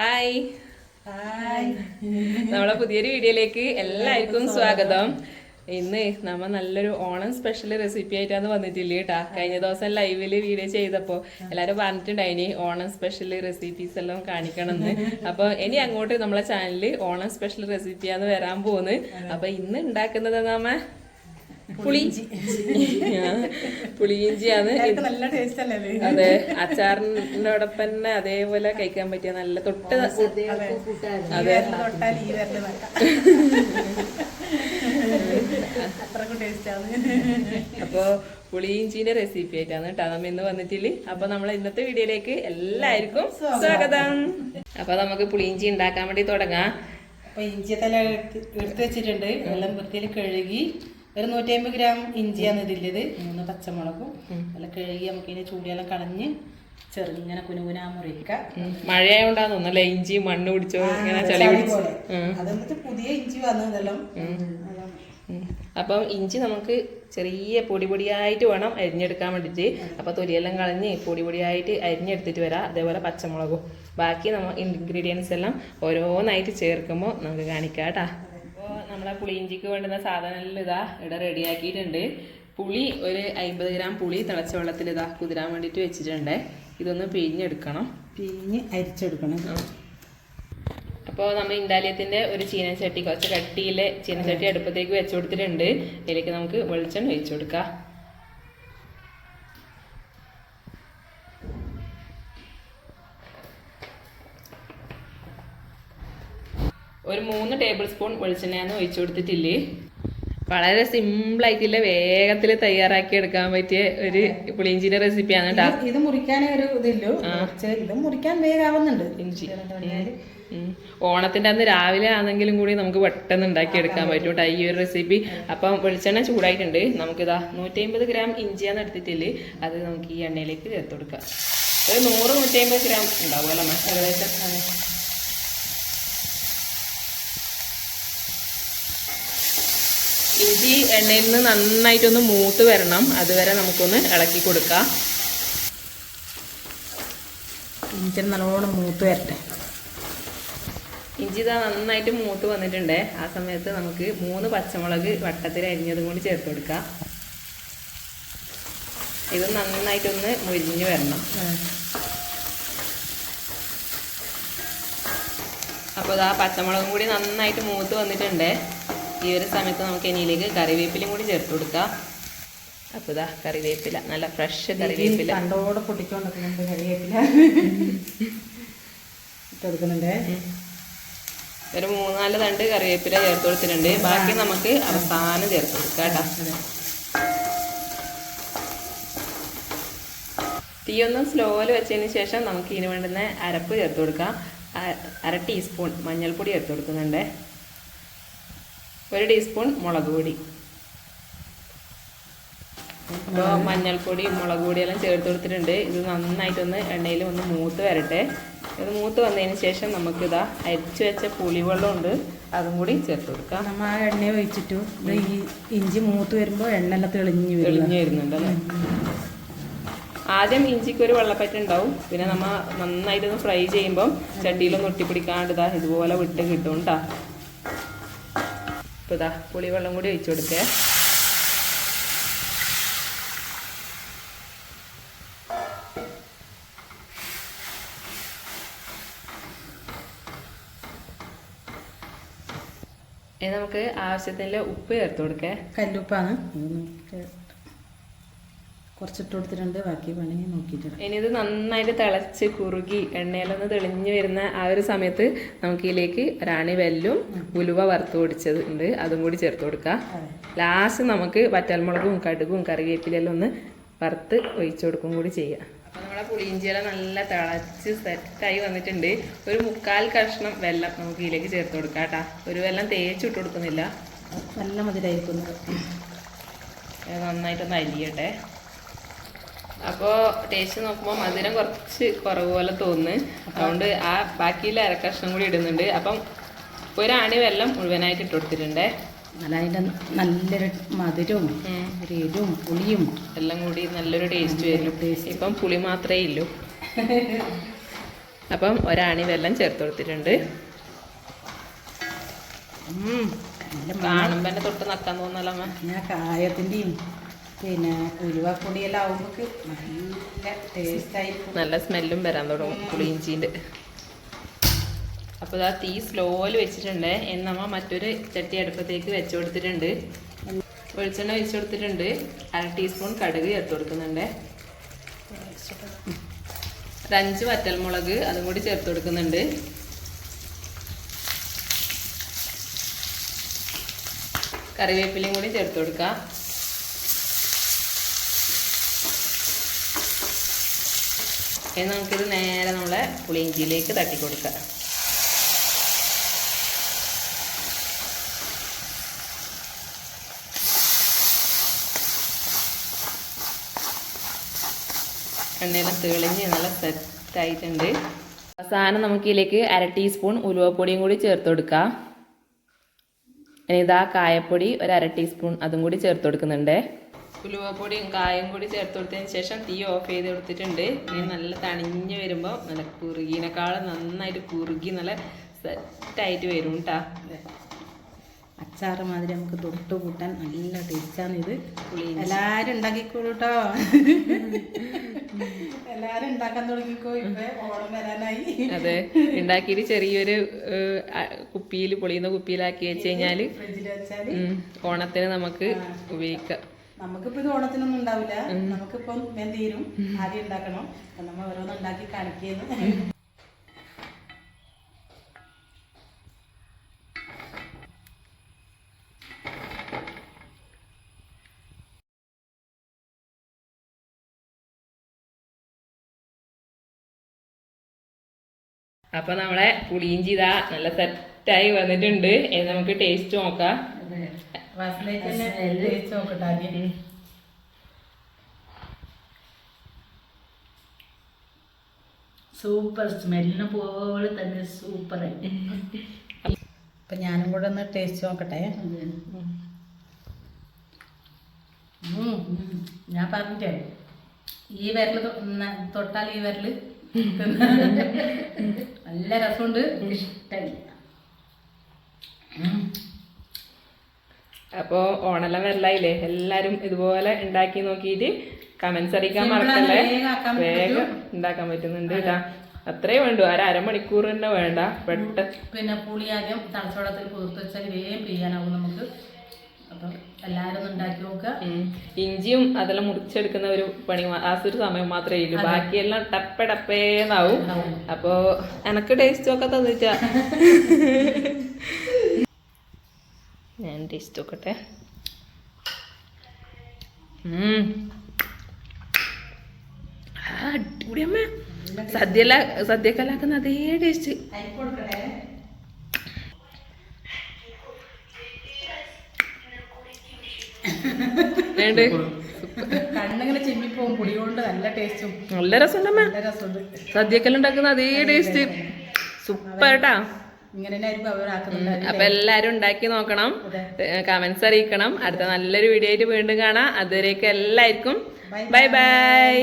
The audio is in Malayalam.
ഹായ് ഹായ് നമ്മളെ പുതിയൊരു വീഡിയോയിലേക്ക് എല്ലാവർക്കും സ്വാഗതം. ഇന്ന് നമ്മ നല്ലൊരു ഓണം സ്പെഷ്യൽ റെസിപ്പി ആയിട്ടാണ് വന്നിട്ടില്ല കേട്ടാ കഴിഞ്ഞ ദിവസം ലൈവിൽ വീഡിയോ ചെയ്തപ്പോ എല്ലാരും പറഞ്ഞിട്ടുണ്ടായിനി ഓണം സ്പെഷ്യൽ റെസിപ്പീസ് എല്ലാം കാണിക്കണമെന്ന്. അപ്പോൾ ഇനി അങ്ങോട്ട് നമ്മളെ ചാനലിൽ ഓണം സ്പെഷ്യൽ റെസിപ്പിയാന്ന് വരാൻ പോകുന്നത് അപ്പോൾ ഇന്ന് ഉണ്ടാക്കുന്നത് നമ്മ പുളിയിഞ്ചി. പുളിയിഞ്ചിയാണ്. നല്ല ടേസ്റ്റ് അല്ലേ അതെ? അച്ചാറിനോടൊപ്പം തന്നെ അതേപോലെ കഴിക്കാൻ പറ്റിയ നല്ല തൊട്ട് അതെ. അപ്പോ പുളിയിഞ്ചിന്റെ റെസിപ്പി ആയിട്ടാണ് കേട്ടോ നമ്മ ഇന്ന് വന്നിട്ടില്ല അപ്പൊ നമ്മൾ ഇന്നത്തെ വീഡിയോയിലേക്ക് എല്ലാവർക്കും സ്വാഗതം. അപ്പൊ നമുക്ക് പുളിയിഞ്ചി ഉണ്ടാക്കാൻ വേണ്ടി തുടങ്ങാം. അപ്പൊ ഇഞ്ചി തല എടുത്ത് എടുത്ത് വെച്ചിട്ടുണ്ട്. വെള്ളം വൃത്തിയിൽ കഴുകി ഒരു നൂറ്റി അമ്പത് ഗ്രാം ഇഞ്ചിയാണ് ഇതില്ലത് മൂന്ന് പച്ചമുളകും നല്ല കഴുകി നമുക്ക് ഇതിനെ ചൂടിയെല്ലാം കളഞ്ഞ് ചെറുങ്ങനെ കുനുകുനാ മുറിക്കുക. മഴയായോണ്ടാന്ന് തോന്നുന്നല്ലേ ഇഞ്ചി മണ്ണ് പിടിച്ചോ ഇങ്ങനെ ചളി പിടിച്ചു. അതെന്നിട്ട് പുതിയ ഇഞ്ചി വന്നതെല്ലാം. അപ്പം ഇഞ്ചി നമുക്ക് ചെറിയ പൊടി പൊടിയായിട്ട് വേണം അരിഞ്ഞെടുക്കാൻ വേണ്ടിയിട്ട്. അപ്പോൾ തൊലിയെല്ലാം കളഞ്ഞ് പൊടി പൊടിയായിട്ട് അരിഞ്ഞെടുത്തിട്ട് വരാം. അതേപോലെ പച്ചമുളകും. ബാക്കി നമ്മൾ ഇൻഗ്രീഡിയൻസ് എല്ലാം ഓരോന്നായിട്ട് ചേർക്കുമ്പോൾ നമുക്ക് കാണിക്കാം കേട്ടാ. നമ്മളെ പുളിയിഞ്ചിക്ക് വേണ്ടുന്ന സാധനങ്ങളിൽ ഇതാ ഇവിടെ റെഡിയാക്കിയിട്ടുണ്ട്. പുളി ഒരു അമ്പത് ഗ്രാം പുളി തിളച്ച വെള്ളത്തിൽ ഇതാ കുതിരാൻ വേണ്ടിയിട്ട് വെച്ചിട്ടുണ്ട്. ഇതൊന്ന് പിഴിഞ്ഞെടുക്കണം. പിഴിഞ്ഞ് അരിച്ചെടുക്കണം. അപ്പോൾ നമ്മൾ ഇൻഡാലിയത്തിന്റെ ഒരു ചീനച്ചട്ടി കുറച്ച് കട്ടിയിലെ ചീനച്ചട്ടി അടുപ്പത്തേക്ക് വെച്ചു കൊടുത്തിട്ടുണ്ട്. അതിലേക്ക് നമുക്ക് വെളിച്ചെണ്ണ ഒഴിച്ചു കൊടുക്കാം. ഒരു മൂന്ന് ടേബിൾ സ്പൂൺ വെളിച്ചെണ്ണയാണ് ഒഴിച്ചു കൊടുത്തിട്ടില്ലേ? വളരെ സിമ്പിളായിട്ടില്ല വേഗത്തിൽ തയ്യാറാക്കി എടുക്കാൻ പറ്റിയ ഒരു പുളിയിഞ്ചിന്റെ റെസിപ്പിയാണ് കേട്ടോ ഇത് മുറിക്കാനേ ഒരു ഇതില്ലോ. ഇത് മുറിക്കാൻ വേഗാവുന്നുണ്ട്. ഇഞ്ചി. ഓണത്തിന്റെ അന്ന് രാവിലെ ആണെങ്കിലും കൂടി നമുക്ക് പെട്ടെന്ന് ഉണ്ടാക്കി എടുക്കാൻ പറ്റും കേട്ടോ ഈ ഒരു റെസിപ്പി അപ്പം വെളിച്ചെണ്ണ ചൂടായിട്ടുണ്ട്. നമുക്കിതാ നൂറ്റി അമ്പത് ഗ്രാം ഇഞ്ചിയാണ് എടുത്തിട്ടില്ലേ? അത് നമുക്ക് ഈ എണ്ണയിലേക്ക് ചേർത്ത് കൊടുക്കാം. ഒരു നൂറ് നൂറ്റി അമ്പത് ഗ്രാം ഉണ്ടാവുമല്ലോ? ഏകദേശം? ഇഞ്ചി എണ്ണയിൽ നിന്ന് നന്നായിട്ടൊന്ന് മൂത്ത് വരണം. അതുവരെ നമുക്കൊന്ന് ഇളക്കി കൊടുക്കാം. ഇഞ്ചി നല്ലോണം മൂത്ത് വരട്ടെ. ഇഞ്ചി ഇതാ നന്നായിട്ട് മൂത്ത് വന്നിട്ടുണ്ട്. ആ സമയത്ത് നമുക്ക് മൂന്ന് പച്ചമുളക് വട്ടത്തിൽ അരിഞ്ഞതും കൂടി ചേർത്ത് കൊടുക്കാം. ഇത് നന്നായിട്ടൊന്ന് മുരിഞ്ഞു വരണം. അപ്പോൾ ഇതാ പച്ചമുളകും കൂടി നന്നായിട്ട് മൂത്ത് വന്നിട്ടുണ്ട്. ഈ ഒരു സമയത്ത് നമുക്ക് ഇനിയിലേക്ക് കറിവേപ്പിലയും കൂടി ചേർത്ത് കൊടുക്കാം. അപ്പോൾ ഇതാ കറിവേപ്പില നല്ല ഫ്രഷ് കറിവേപ്പില. കണ്ടോടെ പൊട്ടിക്കൊണ്ടിരിക്കുന്നുണ്ട് കറിവേപ്പില. ഇട്ടെടുക്കുന്നുണ്ട് ഒരു മൂന്നാൽ തണ്ട് കറിവേപ്പില ചേർത്ത് കൊടുത്തിട്ടുണ്ട്. ബാക്കി നമുക്ക് അവസാനം ചേർത്ത് കൊടുക്കാം കേട്ടോ. തീ ഒന്ന് സ്ലോയിൽ വെച്ചതിന് ശേഷം നമുക്ക് ഇതിന് വേണ്ടുന്ന അരപ്പ് ചേർത്ത് കൊടുക്കാം. അര ടീസ്പൂൺ മഞ്ഞൾപ്പൊടി ചേർത്ത് കൊടുക്കുന്നുണ്ട്. ഒരു ടീസ്പൂൺ മുളക് പൊടി. അപ്പോൾ മഞ്ഞൾപ്പൊടി മുളക് പൊടി എല്ലാം ചേർത്ത് കൊടുത്തിട്ടുണ്ട്. ഇത് നന്നായിട്ടൊന്ന് എണ്ണയിൽ ഒന്ന് മൂത്ത് വരട്ടെ. ഇത് മൂത്ത് വന്നതിന് ശേഷം നമുക്കിതാ അരിച്ചു വെച്ച പുളിവെള്ളം ഉണ്ട് അതും കൂടി ചേർത്ത് കൊടുക്കാം. നമ്മൾ ആ എണ്ണ ഒഴിച്ചിട്ടു. ഈ ഇഞ്ചി മൂത്ത് വരുമ്പോൾ എണ്ണ എല്ലാം തെളിഞ്ഞ് തെളിഞ്ഞ് തെളിഞ്ഞു വരുന്നുണ്ട് അല്ലേ? ആദ്യം ഇഞ്ചിക്ക് ഒരു വെള്ളപ്പറ്റ ഉണ്ടാവും. പിന്നെ നമ്മൾ നന്നായിട്ടൊന്ന് ഫ്രൈ ചെയ്യുമ്പം ചട്ടിയിലൊന്ന് ഒട്ടിപ്പിടിക്കാണ്ട് ഇതാ ഇതുപോലെ വിട്ട് കിട്ടും കേട്ടോ ഇപ്പൊ ഇതാ പുളിവെള്ളം കൂടി ഒഴിച്ചു കൊടുക്കേ. ഇനി നമുക്ക് ആവശ്യത്തിന് ഉപ്പ് ചേർത്ത് കൊടുക്കേ. കല്ലുപ്പാണ്. കുറച്ചിട്ട് കൊടുത്തിട്ടുണ്ട് ബാക്കി പണി നോക്കിയിട്ടുണ്ട് ഇനി ഇത് നന്നായിട്ട് തിളച്ച് കുറുകി എണ്ണയിലൊന്ന് തെളിഞ്ഞു വരുന്ന ആ ഒരു സമയത്ത് നമുക്ക് ഇതിലേക്ക് റാണി വെല്ലും ഉലുവ വറുത്ത് പൊടിച്ചത് ഉണ്ട് അതും കൂടി ചേർത്ത് കൊടുക്കാം. ലാസ്റ്റ് നമുക്ക് വറ്റൽമുളകും കടുകും കറിവേപ്പിലെല്ലാം ഒന്ന് വറുത്ത് ഒഴിച്ചു കൊടുക്കും കൂടി ചെയ്യാം. അപ്പോൾ നമ്മുടെ പുളിയിഞ്ചിയില നല്ല തിളച്ച് സെറ്റായി വന്നിട്ടുണ്ട്. ഒരു മുക്കാൽ കഷ്ണം വെള്ളം നമുക്ക് ഇതിലേക്ക് ചേർത്ത് കൊടുക്കാം കേട്ടോ. ഒരു വെള്ളം തേച്ചിട്ട് കൊടുക്കുന്നില്ല. നല്ല മതിരായിരിക്കുന്നത് നന്നായിട്ടൊന്ന് അരിയട്ടെ. അപ്പോൾ ടേസ്റ്റ് നോക്കുമ്പോൾ മധുരം കുറച്ച് കുറവ് പോലെ തോന്നുന്നു. അതുകൊണ്ട് ആ ബാക്കിയുള്ള കഷ്ണം കൂടി ഇടുന്നുണ്ട്. അപ്പം ഒരാണി വെള്ളം മുഴുവനായിട്ട് ഇട്ട് കൊടുത്തിട്ടുണ്ട്. നല്ല അതിന്റെ നല്ലൊരു മധുരവും. ഒരു എരിവും പുളിയും. എല്ലാം കൂടി നല്ലൊരു ടേസ്റ്റ് വരും. ഇപ്പം പുളി മാത്രമേ ഇല്ലൂ. അപ്പം ഒരാണി വെള്ളം ചേർത്ത് കൊടുത്തിട്ടുണ്ട്. കാണുമ്പോൾ തൊട്ട് നക്കാൻ തോന്നലമ്മ. ഞാൻ കായത്തിന്റെയും പിന്നെ ഉലുവപ്പൊടിയെല്ലാം ആവുമ്പോൾ നല്ല ടേസ്റ്റായി നല്ല സ്മെല്ലും വരാൻ തുടങ്ങും പുളിയിഞ്ചീന്റെ അപ്പോൾ ഇതാ തീ സ്ലോയിൽ വെച്ചിട്ടുണ്ട്. എന്നമ്മ നമ്മ മറ്റൊരു ചട്ടി അടുപ്പത്തേക്ക് വെച്ച് കൊടുത്തിട്ടുണ്ട്. വെളിച്ചെണ്ണ വെച്ച് കൊടുത്തിട്ടുണ്ട്. അര ടീസ്പൂൺ കടുക് ചേർത്ത് കൊടുക്കുന്നുണ്ട്. ഒരു അഞ്ച് വറ്റൽമുളക് അതും കൂടി ചേർത്ത് കൊടുക്കുന്നുണ്ട്. കറിവേപ്പിലയും കൂടി ചേർത്ത് കൊടുക്കാം. ഇനി നമുക്കിത് നേരെ നമ്മളെ പുളിയിഞ്ചിയിലേക്ക് തട്ടി കൊടുക്കാം എണ്ണയെല്ലാം തെളിഞ്ഞ് നല്ല സെറ്റായിട്ടുണ്ട് അവസാനം നമുക്ക് ഇതിലേക്ക് അര ടീസ്പൂൺ ഉലുവപ്പൊടിയും കൂടി ചേർത്ത് കൊടുക്കാം. ഇനി ഇതാ കായപ്പൊടി ഒരു അര ടീസ്പൂൺ അതും കൂടി ചേർത്ത് കൊടുക്കുന്നുണ്ട്. ഉലുവപ്പൊടിയും കായും കൂടി ചേർത്ത് കൊടുത്തതിന് ശേഷം തീ ഓഫ് ചെയ്ത് കൊടുത്തിട്ടുണ്ട്. ഇനി നല്ല തണിഞ്ഞ് വരുമ്പോൾ നല്ല കുറുകിനേക്കാളും നന്നായിട്ട് കുറുകി നല്ല സെറ്റായിട്ട് വരും കേട്ടാ അച്ചാറ് മാതിരി നമുക്ക് തൊട്ട് കൂട്ടാൻ നല്ല ടേസ്റ്റാണ് ഇത്. എല്ലാവരും ഉണ്ടാക്കിക്കോളൂ കേട്ടോ എല്ലാരും ഉണ്ടാക്കാൻ തുടങ്ങിക്കോ ഇപ്പൊ ഓണം വരാനായി. അതെ ഉണ്ടാക്കിയിട്ട് ചെറിയൊരു കുപ്പിയിൽ പൊളിയുന്ന കുപ്പിയിലാക്കി വെച്ച് കഴിഞ്ഞാൽ ഓണത്തിന് നമുക്ക് ഉപയോഗിക്കാം. നമുക്കിപ്പോ ഇത് ഓണത്തിനൊന്നും ഉണ്ടാവില്ല. നമുക്കിപ്പം എന്ത് തീരും ആദ്യം ഉണ്ടാക്കണം. അപ്പൊ നമ്മൾ ഓരോന്ന് ഉണ്ടാക്കി കാണിക്കുന്നു. അപ്പൊ നമ്മളെ പുളിയിഞ്ചി ഇതാ നല്ല സെറ്റായി വന്നിട്ടുണ്ട്. നമുക്ക് ടേസ്റ്റ് നോക്കാം. തേച്ച് നോക്കട്ടെ ആദ്യം. സൂപ്പർ സ്മെല്ലിന് പോലെ തന്നെ സൂപ്പറായി അപ്പൊ ഞാനും കൂടെ ഒന്ന് ടേസ്റ്റ് നോക്കട്ടെ. ഞാൻ പറഞ്ഞിട്ടേ ഈ വിരൽ തൊട്ടാൽ ഈ വിരൽ നല്ല രസമുണ്ട്. ഇഷ്ടമായി അപ്പോൾ ഓണെല്ലാം വരലായില്ലേ? എല്ലാവരും ഇതുപോലെ ഉണ്ടാക്കി നോക്കിയിട്ട് കമന്റ്സ് അറിയിക്കാൻ മറക്കല്ലേ? വേഗം ഉണ്ടാക്കാൻ പറ്റുന്നുണ്ട് കേട്ടാ അത്രേ വേണ്ടു. ഒരു അരമണിക്കൂർ തന്നെ വേണ്ട. പെട്ട പിന്നെ പുളി ആദ്യം തണുച്ചവെള്ളത്തിൽ കുതിർത്ത് വെച്ചാൽ വേഗം പിഴിയാനാവും നമുക്ക്. അപ്പം എല്ലാവരും ഉണ്ടാക്കി നോക്കുക. ഇഞ്ചിയും അതെല്ലാം മുറിച്ചെടുക്കുന്ന ഒരു പണി ആ ഒരു സമയം മാത്രമേ ഉള്ളൂ. ബാക്കിയെല്ലാം ടപ്പ ടപ്പേന്നാവും അപ്പോ എനക്ക് ടേസ്റ്റ് ഒക്കെ തന്നിട്ടാ. ഞാൻ ടേസ്റ്റ് നോക്കട്ടെ. അടിപൊളി അമ്മ. സദ്യല സദ്യക്കലാക്കുന്ന അതേ ടേസ്റ്റ് അരി കൊടുക്കട്ടെ വേണ്ട? കണ്ണിങ്ങനെ ചിമ്മിപ്പോവും പുളി കൊണ്ട് നല്ല ടേസ്റ്റും നല്ല രസമുണ്ടമ്മ സദ്യക്കെല്ലാം അതേ ടേസ്റ്റ് സൂപ്പർ കേട്ടാ അപ്പൊ എല്ലാരും ഉണ്ടാക്കി നോക്കണം. കമന്റ്സ് അറിയിക്കണം. അടുത്ത നല്ലൊരു വീഡിയോ ആയിട്ട് വീണ്ടും കാണാം. അതുവരേക്കും എല്ലാവർക്കും ബൈ ബൈ